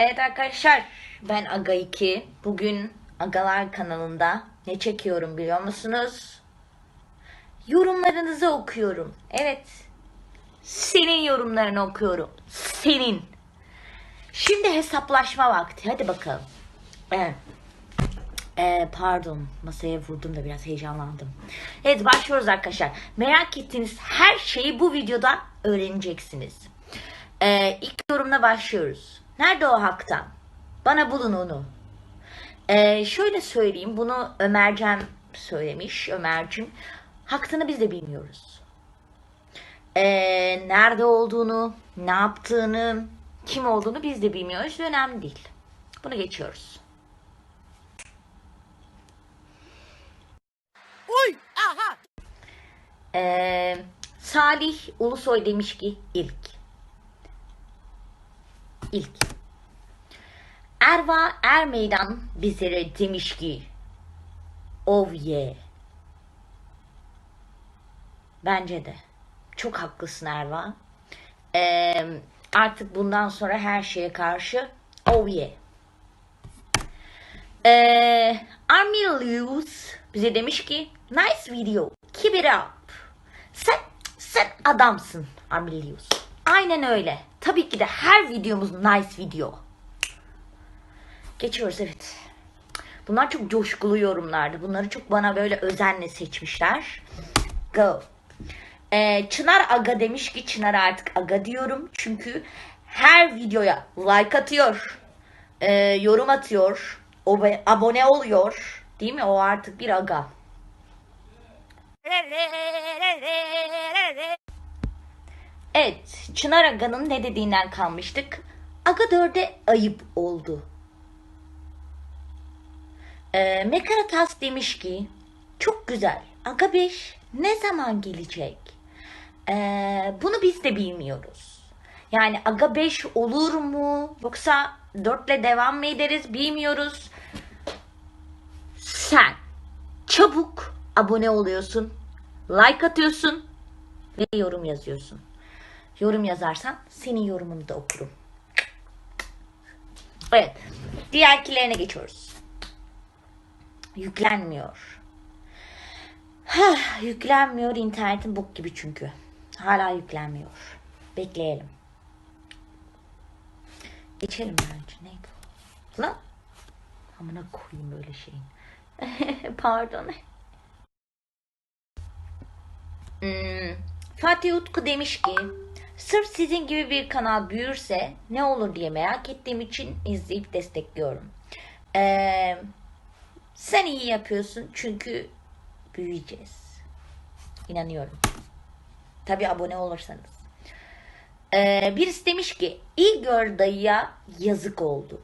Evet arkadaşlar ben Aga 2. Bugün Agalar kanalında ne çekiyorum biliyor musunuz? Yorumlarınızı okuyorum. Evet. Senin yorumlarını okuyorum. Senin. Şimdi hesaplaşma vakti. Hadi bakalım. Ee, pardon masaya vurdum da biraz heyecanlandım. Evet başlıyoruz arkadaşlar. Merak ettiğiniz her şeyi bu videoda öğreneceksiniz. Ee, ilk yorumla başlıyoruz. Nerede o haktan? Bana bulun onu. Ee, şöyle söyleyeyim bunu Ömercan söylemiş. Ömercim. Haktını biz de bilmiyoruz. Ee, nerede olduğunu, ne yaptığını, kim olduğunu biz de bilmiyoruz. Önemli değil. Bunu geçiyoruz. Uy! Aha! Ee, Salih Ulusoy demiş ki ilk. İlk. Erva Ermeydan bizlere demiş ki oh yeah. Bence de. Çok haklısın Erva. Ee, artık bundan sonra her şeye karşı oh yeah. Ee, bize demiş ki nice video keep it up. Sen, sen adamsın Armilius. Aynen öyle. Tabii ki de her videomuz nice video. Geçiyoruz evet. Bunlar çok coşkulu yorumlardı. Bunları çok bana böyle özenle seçmişler. Go. Ee, Çınar Aga demiş ki Çınar artık Aga diyorum. Çünkü her videoya like atıyor. e, yorum atıyor. abone oluyor. Değil mi? O artık bir Aga. Evet, Çınar Aga'nın ne dediğinden kalmıştık. Aga 4'e ayıp oldu. Ee, Mekaratas demiş ki, çok güzel. Aga 5 ne zaman gelecek? Ee, bunu biz de bilmiyoruz. Yani Aga 5 olur mu? Yoksa 4 ile devam mı ederiz bilmiyoruz. Sen çabuk abone oluyorsun, like atıyorsun ve yorum yazıyorsun. Yorum yazarsan senin yorumunu da okurum. Evet. Diğerkilerine geçiyoruz. Yüklenmiyor. Hah, yüklenmiyor. internetin bok gibi çünkü. Hala yüklenmiyor. Bekleyelim. Geçelim bence. Ne bu? Lan. Amına koyayım böyle şeyin. Pardon. Hmm, Fatih Utku demiş ki sırf sizin gibi bir kanal büyürse ne olur diye merak ettiğim için izleyip destekliyorum. Ee, sen iyi yapıyorsun çünkü büyüyeceğiz. İnanıyorum. Tabi abone olursanız. Ee, birisi demiş ki İlgör dayıya yazık oldu.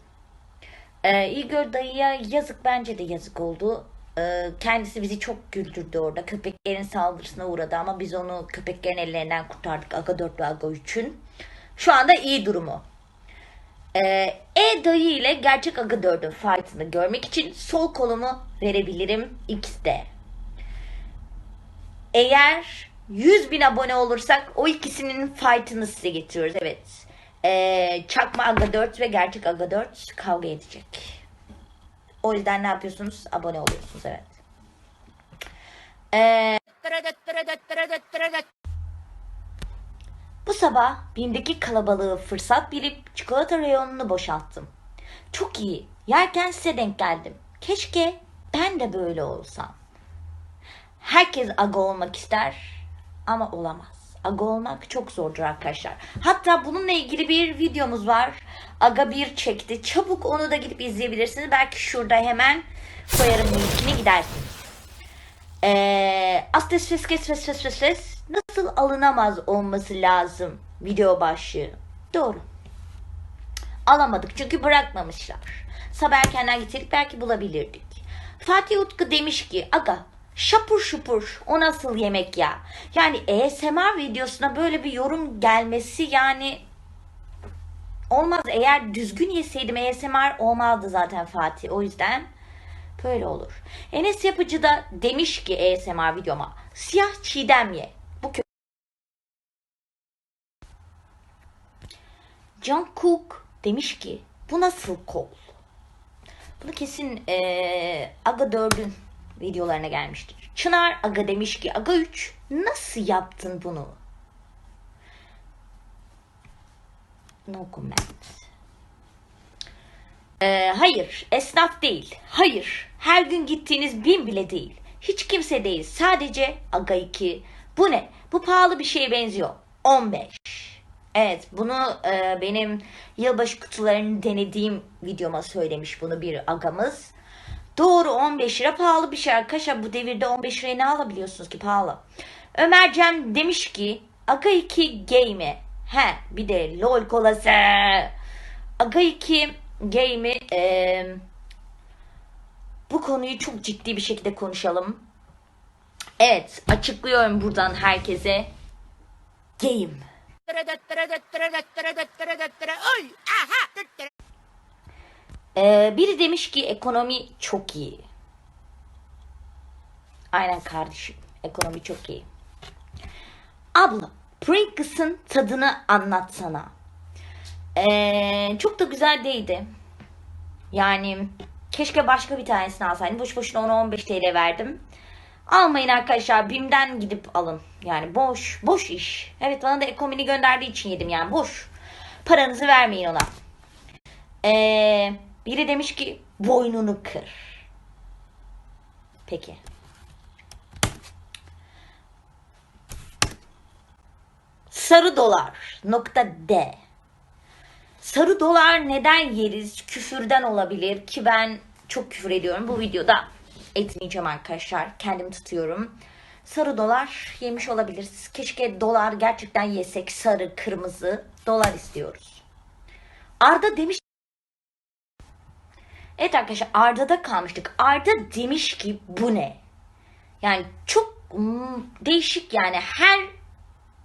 Ee, İlgör dayıya yazık bence de yazık oldu. Ee, kendisi bizi çok güldürdü orada. Köpeklerin saldırısına uğradı ama biz onu köpeklerin ellerinden kurtardık Aga 4 ve Aga 3'ün. Şu anda iyi durumu. Ee, E dayı ile gerçek Aga 4'ün fight'ını görmek için sol kolumu verebilirim X'de. Eğer 100 bin abone olursak o ikisinin fight'ını size getiriyoruz. Evet. Ee, çakma Aga 4 ve gerçek Aga 4 kavga edecek. O yüzden ne yapıyorsunuz? Abone oluyorsunuz evet. Ee, bu sabah BİM'deki kalabalığı fırsat bilip çikolata reyonunu boşalttım. Çok iyi. Yerken size denk geldim. Keşke ben de böyle olsam. Herkes aga olmak ister ama olamaz. Aga olmak çok zordur arkadaşlar. Hatta bununla ilgili bir videomuz var. Aga 1 çekti. Çabuk onu da gidip izleyebilirsiniz. Belki şurada hemen koyarım linkini gidersiniz. Ee, Astes fes kes fes fes fes fes nasıl alınamaz olması lazım video başlığı. Doğru. Alamadık çünkü bırakmamışlar. Sabah erkenden gitseydik belki bulabilirdik. Fatih Utku demiş ki aga şapur şupur o nasıl yemek ya? Yani ASMR videosuna böyle bir yorum gelmesi yani olmaz. Eğer düzgün yeseydim ASMR olmazdı zaten Fatih. O yüzden böyle olur. Enes Yapıcı da demiş ki ASMR videoma siyah çiğdem ye. Bu kö- John Cook demiş ki Bu nasıl kol? Bunu kesin eee Aga 4'ün videolarına gelmiştir. Çınar Aga demiş ki Aga 3 nasıl yaptın bunu? No comment. Ee, hayır, esnaf değil. Hayır, her gün gittiğiniz bin bile değil. Hiç kimse değil. Sadece Aga 2. Bu ne? Bu pahalı bir şeye benziyor. 15. Evet, bunu e, benim yılbaşı kutularını denediğim videoma söylemiş bunu bir agamız. Doğru 15 lira pahalı bir şey arkadaşlar. Bu devirde 15 liraya ne alabiliyorsunuz ki pahalı. Ömer Cem demiş ki Aga 2 game'i. He bir de lol kolası. Aga 2 game'i e, bu konuyu çok ciddi bir şekilde konuşalım. Evet açıklıyorum buradan herkese. Game. Ee, biri demiş ki ekonomi çok iyi. Aynen kardeşim. Ekonomi çok iyi. Abla, Pringles'ın tadını anlatsana. Ee, çok da güzel değildi. Yani keşke başka bir tanesini alsaydım. Boş boşuna ona 15 TL verdim. Almayın arkadaşlar. Bim'den gidip alın. Yani boş. Boş iş. Evet bana da ekomini gönderdiği için yedim yani. Boş. Paranızı vermeyin ona. Ee, biri demiş ki boynunu kır. Peki. Sarı dolar nokta D. Sarı dolar neden yeriz? Küfürden olabilir ki ben çok küfür ediyorum. Bu videoda etmeyeceğim arkadaşlar. Kendimi tutuyorum. Sarı dolar yemiş olabiliriz. Keşke dolar gerçekten yesek. Sarı, kırmızı dolar istiyoruz. Arda demiş Evet arkadaşlar Arda'da kalmıştık. Arda demiş ki bu ne? Yani çok mm, değişik yani her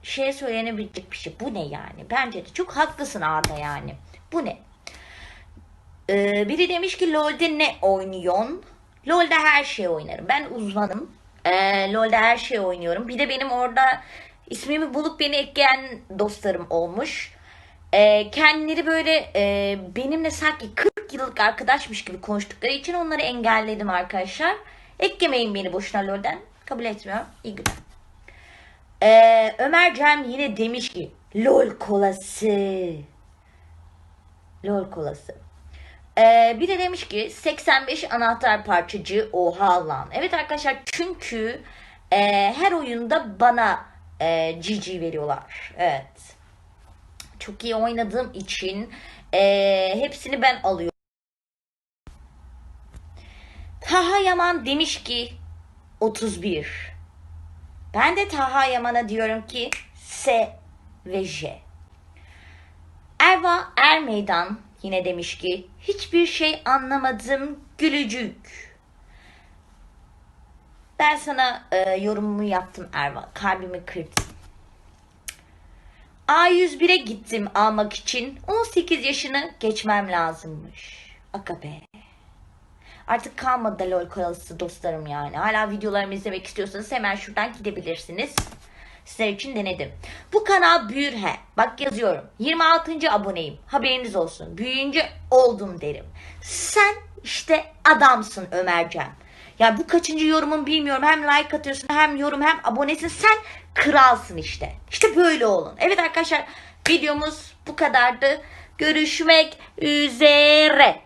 şeye söylenebilecek bir şey. Bu ne yani? Bence de çok haklısın Arda yani. Bu ne? Ee, biri demiş ki LoL'de ne oynuyorsun? LoL'de her şey oynarım. Ben uzmanım. Ee, LoL'de her şey oynuyorum. Bir de benim orada ismimi bulup beni ekleyen dostlarım olmuş. Ee, kendileri böyle e, benimle sanki 40 yıllık arkadaşmış gibi konuştukları için onları engelledim arkadaşlar. Eklemeyin beni boşuna LoL'den. Kabul etmiyorum. İyi günler. Ee, Ömer Cem yine demiş ki LOL kolası. LOL kolası. Ee, bir de demiş ki 85 anahtar parçacı oha lan. Evet arkadaşlar çünkü e, her oyunda bana e, GG veriyorlar. Evet. Çok iyi oynadığım için e, hepsini ben alıyorum. Taha Yaman demiş ki 31. Ben de Taha Yaman'a diyorum ki S ve J. Erva Ermeydan yine demiş ki hiçbir şey anlamadım gülücük. Ben sana e, yorumumu yaptım Erva. Kalbimi kırdın. A101'e gittim almak için 18 yaşını geçmem lazımmış. Aga be. Artık kalmadı LOL kolası dostlarım yani. Hala videolarımı izlemek istiyorsanız hemen şuradan gidebilirsiniz. Sizler için denedim. Bu kanal büyür he. Bak yazıyorum. 26. aboneyim. Haberiniz olsun. Büyüyünce oldum derim. Sen işte adamsın Ömercan. Ya bu kaçıncı yorumun bilmiyorum. Hem like atıyorsun hem yorum hem abonesin. Sen kralsın işte. İşte böyle olun. Evet arkadaşlar videomuz bu kadardı. Görüşmek üzere.